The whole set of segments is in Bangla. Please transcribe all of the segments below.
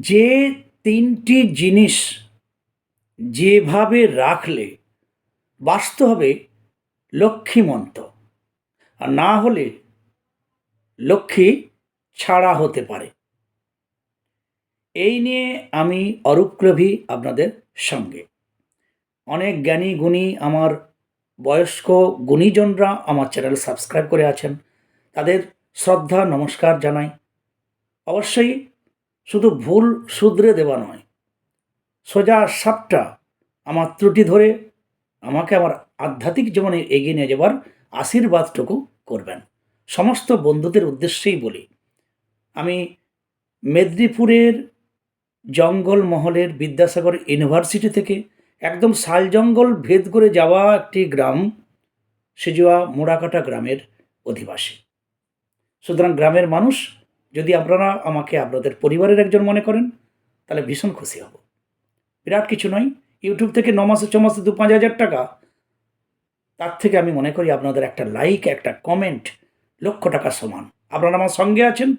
যে তিনটি জিনিস যেভাবে রাখলে বাস্তবে লক্ষ্মীমন্ত, আর না হলে লক্ষ্মী ছাড়া হতে পারে। এই নিয়ে আমি অরূপক্লভী আপনাদের সঙ্গে। অনেক জ্ঞানী গুণী আমার বয়স্ক গুণীজনরা আমার চ্যানেল সাবস্ক্রাইব করে আছেন। তাদের শ্রদ্ধা, নমস্কার জানাই। অবশ্যই শুধু ভুল শুধরে দেওয়া নয়। সোজা সাপটা আমার ত্রুটি ধরে আমাকে আমার আধ্যাত্মিক জীবনে এগিয়ে নিয়ে যাবার আশীর্বাদটুকু করবেন। সমস্ত বন্ধুদের উদ্দেশ্যেই বলি, আমি মেদিনীপুরের জঙ্গলমহলের বিদ্যাসাগর ইউনিভার্সিটি থেকে একদম শাল জঙ্গল ভেদ করে যাওয়া একটি গ্রাম, সেজুয়া মোড়াকাটা গ্রামের অধিবাসী। সুতরাং গ্রামের মানুষ যদি আপনারা আমাকে আপনাদের পরিবারের একজন মনে করেন, তাহলে ভীষণ খুশি হব। বিরাট কিছু নয়, ইউটিউব থেকে ন মাসে, ছ মাসে দু পাঁচ হাজার টাকা, তার থেকে আমি মনে করি আপনাদের একটা লাইক একটা কমেন্ট লক্ষ টাকা সমান। আপনারা আমার সঙ্গে আছেন,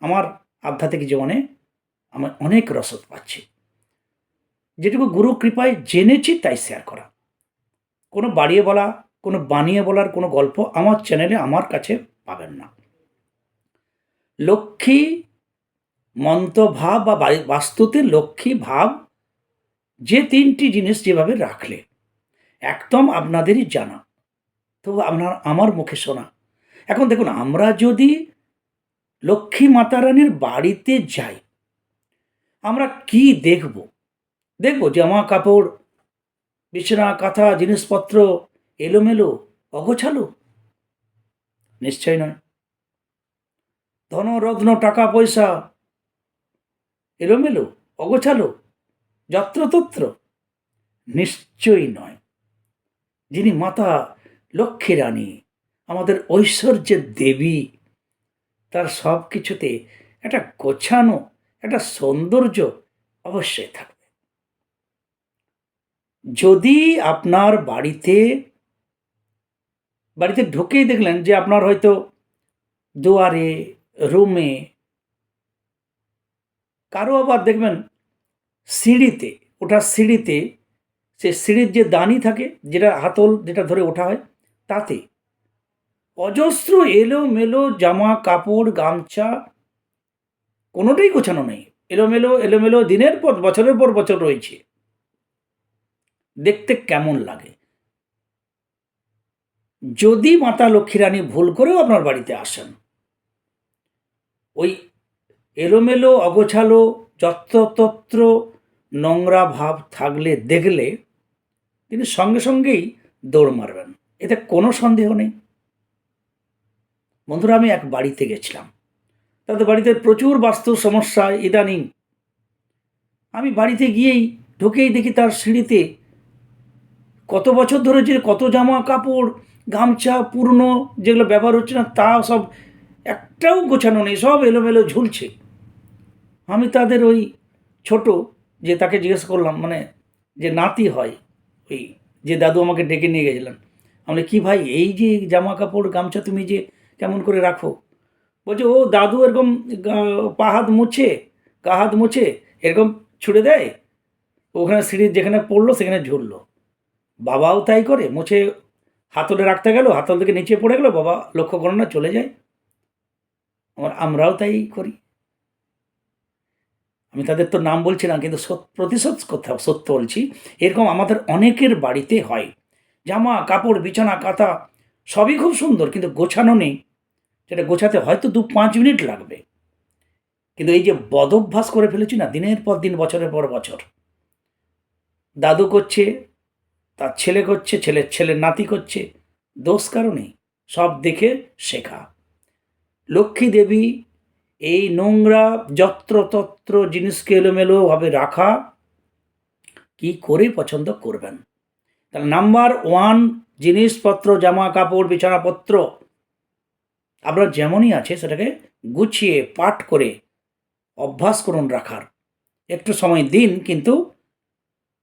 আমার আধ্যাত্মিক জীবনে আমি অনেক রসদ পাচ্ছি। যেটুকু গুরু কৃপায় জেনেছি, তাই শেয়ার করা। কোনো বাড়িয়ে বলা, কোনো বানিয়ে বলার কোনো গল্প আমার চ্যানেলে আমার কাছে পাবেন না। লক্ষ্মী মন্ত্রভাব বা বাস্তুতে লক্ষ্মী ভাব যে তিনটি জিনিস যেভাবে রাখলে, একদম আপনাদেরই জানা। তবু আপনার, আমার মুখে শোনা। এখন দেখুন, আমরা যদি লক্ষ্মী মাতা রানীর বাড়িতে যাই, আমরা কি দেখব? দেখব জামা কাপড় বিছানা, কাঁথা, জিনিসপত্র, এলোমেলো, অগোছালো? নিশ্চয় নয়। ধনরত্ন টাকা পয়সা এলোমেলো, অগোছালো, যত্রতত্র। নিশ্চয়ই নয়। যিনি মাতা লক্ষ্মী রানী, আমাদের ঐশ্বর্যের দেবী, তার সব কিছুতে একটা গোছানো, একটা সৌন্দর্য অবশ্যই থাকবে। যদি আপনার বাড়িতে বাড়িতে ঢুকেই দেখলেন যে আপনার হয়তো দুয়ারে রুমে। কারও আবার দেখবেন সিঁড়িতে, ওঠার সিঁড়িতে, সে সিঁড়ির যে দানি থাকে, যেটা হাতল, যেটা ধরে ওঠা হয়, তাতে অজস্র এলোমেলো জামা কাপড় গামছা, কোনোটাই গোছানো নেই। এলোমেলো এলোমেলো দিনের পর, বছরের পর বছর রয়েছে। দেখতে কেমন লাগে? যদি মাতা লক্ষ্মী রানী ভুল করেও আপনার বাড়িতে আসেন ওই এলোমেলো, অগোছালো, যত্রতত্র, নোংরা ভাব থাকলে দেখলে তিনি সঙ্গে সঙ্গেই দৌড় মারবেন। এতে কোনো সন্দেহ নেই। বন্ধুরা, আমি এক বাড়িতে গেছিলাম। তাদের বাড়িতে প্রচুর বাস্তু সমস্যা, ইদানিং। আমি বাড়িতে গিয়েই ঢুকেই দেখি তার সিঁড়িতে কত বছর ধরে যে কত জামা কাপড়, গামছা পুরনো যেগুলো ব্যবহার হচ্ছে না, তা সব একটাও গোছানো নেই, সব এলোমেলো ঝুলছে। আমি তাদের ওই ছোট যে তাকে জিজ্ঞেস করলাম মানে যে নাতি হয়, ওই যে দাদু আমাকে ডেকে নিয়ে গেছিলেন। আমি কি ভাই, এই যে জামা কাপড় গামছা তুমি যে কেমন করে রাখো? বলছে, ও দাদু এরকম পা হাত মুছে, গা হাত মুছে, এরকম ছুড়ে দেয়। ওখানে সিঁড়ির যেখানে পড়ল সেখানে ঝুললো। বাবাও তাই করে, মুছে হাতলে রাখতে গেল, হাতল থেকে নিচে পড়ে গেলো, বাবা লক্ষ্য করো না, চলে যায়। আমার আমরাও তাই করি। আমি তাদের তো নাম বলছি না, কিন্তু প্রতিশোধ কথা, সত্য বলছি, এরকম আমাদের অনেকের বাড়িতে হয়। জামা, কাপড়, বিছানা, কাঁথা, সবই খুব সুন্দর, কিন্তু গোছানো নেই। সেটা গোছাতে হয়তো দু, পাঁচ মিনিট লাগবে। কিন্তু এই যে বদভ্যাস করে ফেলেছি না, দিনের পর দিন, বছরের পর বছর। দাদু করছে, তার ছেলে করছে, ছেলের ছেলের নাতি করছে, দোষ কারণেই সব দেখে শেখা। লক্ষ্মী দেবী এই নোংরা যত্রতত্র জিনিসকে এলোমেলোভাবে রাখা কি করে পছন্দ করবেন? তাহলে নাম্বার ওয়ান জিনিসপত্র জামা কাপড় বিছানাপত্র আপনার যেমনই আছে সেটাকে গুছিয়ে পাঠ করে অভ্যাস করুন রাখার। একটু সময় দিন কিন্তু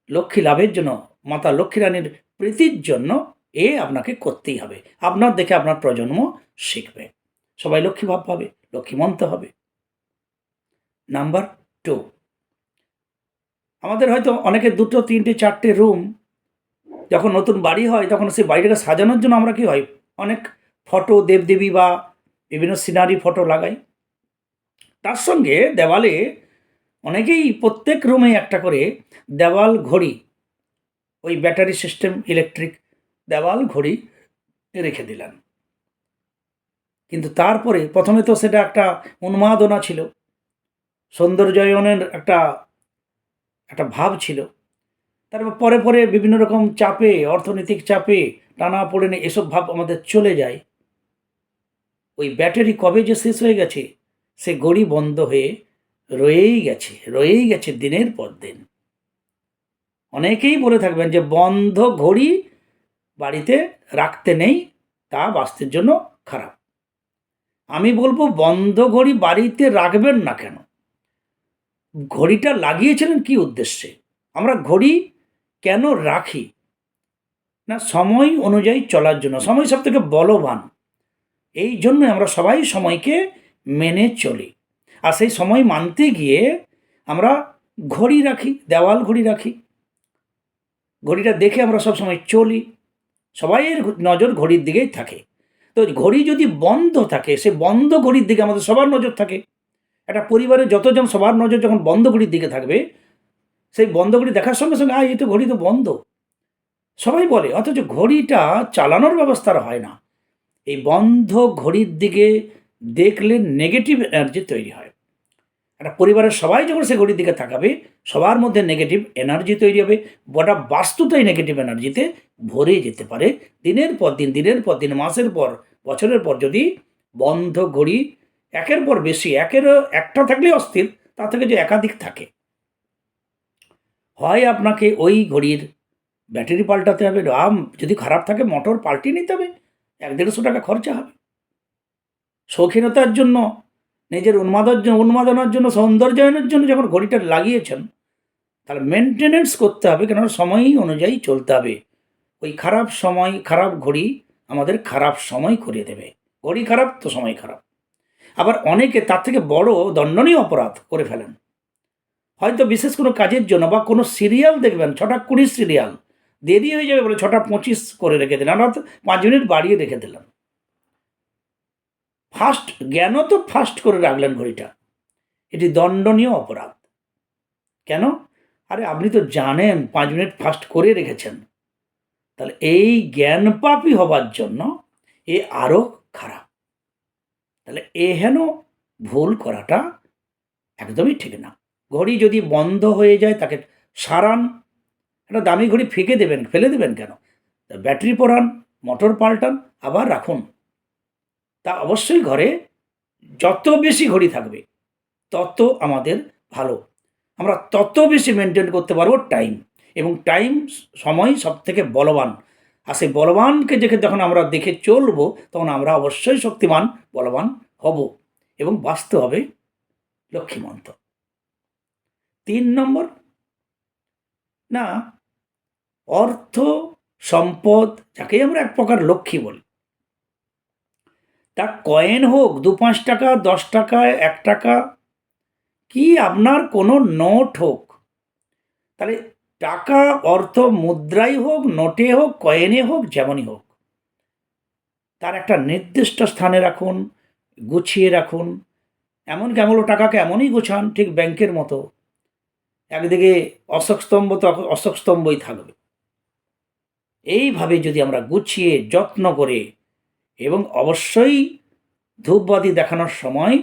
লক্ষ্মী লাভের জন্য, মাতা লক্ষ্মী রানীর প্রীতির জন্য এ আপনাকে করতেই হবে। আপনার দেখে আপনার প্রজন্ম শিখবে। সবাই লক্ষ্মী ভাব পাবে লক্ষ্মীমন্ত হবে। নাম্বার টু আমাদের হয়তো অনেকে দুটো, তিনটে, চারটে রুম যখন নতুন বাড়ি হয়, তখন সেই বাড়িটাকে সাজানোর জন্য আমরা কি হয়, অনেক ফটো দেবদেবী বা বিভিন্ন সিনারি ফটো লাগাই। তার সঙ্গে দেওয়ালে অনেকেই প্রত্যেক রুমে একটা করে দেওয়াল ঘড়ি, ওই ব্যাটারি সিস্টেম ইলেকট্রিক দেওয়াল ঘড়ি রেখে দিলেন। কিন্তু তারপরে প্রথমে তো সেটা একটা উন্মাদনা ছিল, সৌন্দর্যায়নের একটা একটা ভাব ছিল। তারপর পরে পরে বিভিন্ন রকম চাপে, অর্থনৈতিক চাপে টানা পড়েনে, এসব ভাব আমাদের চলে যায়। ওই ব্যাটারি কবে যে শেষ হয়ে গেছে, সে ঘড়ি বন্ধ হয়ে রয়েই গেছে রয়েই গেছে দিনের পর দিন। অনেকেই বলে থাকবেন যে বন্ধ ঘড়ি বাড়িতে রাখতে নেই, তা বাস্তের জন্য খারাপ। আমি বলব বন্ধ ঘড়ি বাড়িতে রাখবেন না কেন? ঘড়িটা লাগিয়েছিলেন কি উদ্দেশ্যে? আমরা ঘড়ি কেন রাখি? না, সময় অনুযায়ী চলার জন্য, সময় সব থেকে বলবান। এই জন্য আমরা সবাই সময়কে মেনে চলি। আর সেই সময় মানতে গিয়ে আমরা ঘড়ি রাখি, দেওয়াল ঘড়ি রাখি। ঘড়িটা দেখে আমরা সব সময় চলি। সবাইয়ের নজর ঘড়ির দিকেই থাকে। তো ঘড়ি যদি বন্ধ থাকে, সে বন্ধ ঘড়ির দিকে আমাদের সবার নজর থাকে। একটা পরিবারে যতজন সবার নজর যখন বন্ধ ঘড়ির দিকে থাকবে, সেই বন্ধ ঘড়ি দেখার সঙ্গে সঙ্গে, আয়, এই তো ঘড়ি তো বন্ধ। সবাই বলে, অথচ ঘড়িটা চালানোর ব্যবস্থা আর হয় না। এই বন্ধ ঘড়ির দিকে দেখলে নেগেটিভ এনার্জি তৈরি হয়। একটা পরিবারের সবাই যখন সে ঘড়ির দিকে তাকাবে, সবার মধ্যে নেগেটিভ এনার্জি তৈরি হবে। গোটা বাস্তুটাই নেগেটিভ এনার্জিতে ভরে যেতে পারে। দিনের পর দিন, দিনের পর দিন, মাসের পর বছরের পর যদি বন্ধ ঘড়ি একের পর বেশি, একের, একটা থাকলে অস্থির, তা থেকে যে একাধিক থাকে, হয় আপনাকে ওই ঘড়ির ব্যাটারি পাল্টাতে হবে রাম যদি খারাপ থাকে, মোটর পাল্টিয়ে নিতে হবে, এক দেড়শো টাকা খরচা হবে। শৌখিনতার জন্য, নিজের উন্মাদর উন্মাদনার জন্য, সৌন্দর্যায়নের জন্য যখন ঘড়িটা লাগিয়েছেন, তাহলে মেনটেনেন্স করতে হবে কেন সময় অনুযায়ী চলতে হবে। ওই খারাপ সময়, খারাপ ঘড়ি আমাদের খারাপ সময় করিয়ে দেবে। ঘড়ি খারাপ, তো সময় খারাপ। আবার অনেকে তার থেকে বড় দণ্ডনীয় অপরাধ করে ফেলেন। হয়তো বিশেষ কোনো কাজের জন্য বা কোনো সিরিয়াল দেখবেন, ছটা কুড়ি সিরিয়াল, দেরি হয়ে যাবে বলে ছটা পঁচিশ করে রেখে দিলেন, অর্থাৎ পাঁচ মিনিট বাড়িয়ে রেখে দিলেন। ফাস্ট জ্ঞানও তো ফাস্ট করে রাখলেন ঘড়িটা? এটি দণ্ডনীয় অপরাধ। কেন? আরে, আপনি তো জানেন, পাঁচ মিনিট ফাস্ট করে রেখেছেন। তাহলে এই জ্ঞান পাপি হবার জন্য এ আরও খারাপ। তাহলে এ হেন ভুল করাটা একদমই ঠিক না। ঘড়ি যদি বন্ধ হয়ে যায় তাকে সারান, একটা দামি ঘড়ি ফেঁকে দেবেন, ফেলে দেবেন কেন? ব্যাটারি পরান, মোটর পাল্টান, আবার রাখুন। তা অবশ্যই ঘরে যত বেশি ঘড়ি থাকবে, তত আমাদের ভালো। আমরা তত বেশি মেনটেন করতে পারব টাইম এবং টাইম সময় সব থেকে বলবান। আর সেই বলবানকে দেখে যখন আমরা দেখে চলবো, তখন আমরা অবশ্যই শক্তিমান, বলবান হব এবং বাঁচতে হবে লক্ষ্মীমন্ত। তিন নম্বর, না, অর্থ, সম্পদ যাকে আমরা এক প্রকার লক্ষ্মী বলি। তা কয়েন হোক, দু পাঁচ টাকা, দশ টাকা, এক টাকা, কি আপনার কোনো নোট হোক, তাহলে টাকা, অর্থ, মুদ্রাই হোক, নোটে হোক, কয়েনে হোক, যেমনই হোক। তার একটা নির্দিষ্ট স্থানে রাখুন, গুছিয়ে রাখুন। এমন কেমন টাকাকে এমনই গোছান, ঠিক ব্যাংকের মতো। একদিকে অশোক স্তম্ভ তো অশোক স্তম্ভই থাকবে। এইভাবে যদি আমরা গুছিয়ে, যত্ন করে এবং অবশ্যই ধূপবাতি দেখানোর সময়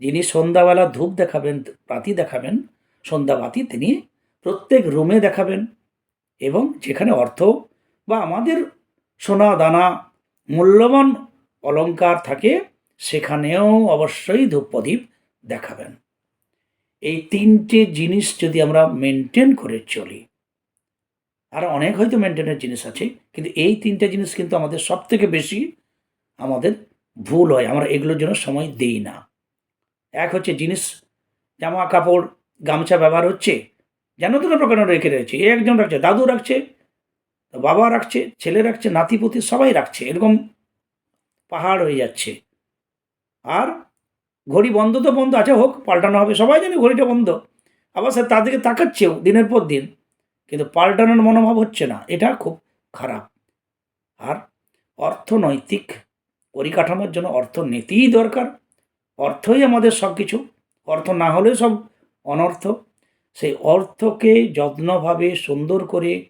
যিনি সন্ধ্যাবেলা ধূপ দেখাবেন পাতি দেখাবেন, সন্ধ্যাবাতি তিনি প্রত্যেক রুমে দেখাবেন এবং যেখানে অর্থ বা আমাদের সোনা দানা মূল্যবান অলংকার থাকে, সেখানেও অবশ্যই ধূপ প্রদীপ দেখাবেন। এই তিনটে জিনিস যদি আমরা মেনটেন করে চলি, আর অনেক হয়তো মেনটেনের জিনিস আছে, কিন্তু এই তিনটে জিনিস কিন্তু আমাদের সব থেকে বেশি আমাদের ভুল হয়, আমরা এগুলোর জন্য সময় দিই না। এক হচ্ছে জিনিস, জামা কাপড়, গামছা ব্যবহার হচ্ছে যেন তেন প্রকার রেখে রয়েছে? এ একজন রাখছে, দাদু রাখছে, বাবা রাখছে, ছেলে রাখছে নাতিপুতি সবাই রাখছে। এরকম পাহাড় হয়ে যাচ্ছে। আর ঘড়ি বন্ধ তো বন্ধ আছে, হোক, পাল্টানো হবে। সবাই জানে ঘড়িটা বন্ধ। আবার সে তার দিকে তাকাচ্ছেও দিনের পর দিন। কিন্তু পাল্টানোর মনোভাব হচ্ছে না। এটা খুব খারাপ। আর অর্থনৈতিক পরিকাঠামোর জন্য অর্থনীতিই দরকার। অর্থই আমাদের সব কিছু অর্থ না হলে সব অনর্থ সেই অর্থকে যত্নভাবে সুন্দর করে,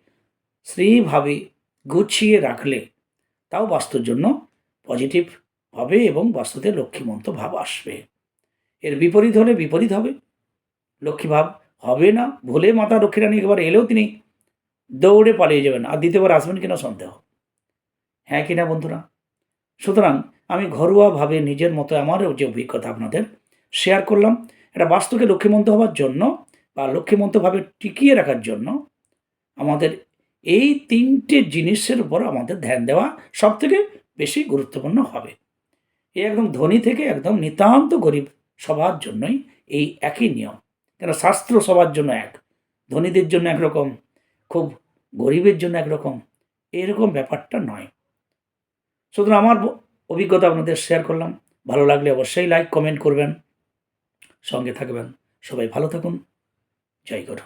শ্রীভাবে গুছিয়ে রাখলে তাও বাস্তুর জন্য পজিটিভ হবে এবং বাস্তুতে লক্ষ্মীমন্ত ভাব আসবে। এর বিপরীত হলে বিপরীত হবে। লক্ষ্মী ভাব হবে না, ভুলে মাতা লক্ষ্মীরানী একবার এলেও তিনি দৌড়ে পালিয়ে যাবেন। আর দ্বিতীয়বার আসবেন কিনা সন্দেহ। হ্যাঁ কিনা বন্ধুরা? সুতরাং আমি ঘরোয়াভাবে নিজের মতো আমারও যে অভিজ্ঞতা আপনাদের শেয়ার করলাম, এটা বাস্তুকে লক্ষ্মীমন্ত হওয়ার জন্য বা লক্ষ্মীমন্তভাবে টিকিয়ে রাখার জন্য আমাদের এই তিনটে জিনিসের উপর আমাদের ধ্যান দেওয়া সব থেকে বেশি গুরুত্বপূর্ণ হবে। এই একদম ধনী থেকে একদম নিতান্ত গরিব সবার জন্যই এই একই নিয়ম। কেন শাস্ত্র সবার জন্য এক, ধনীদের জন্য একরকম, খুব গরিবের জন্য একরকম, এরকম ব্যাপারটা নয়। সুতরাং আমার অভিজ্ঞতা আপনাদের শেয়ার করলাম। ভালো লাগলে অবশ্যই লাইক কমেন্ট করবেন। সঙ্গে থাকবেন। সবাই ভালো থাকুন। জয় গুরু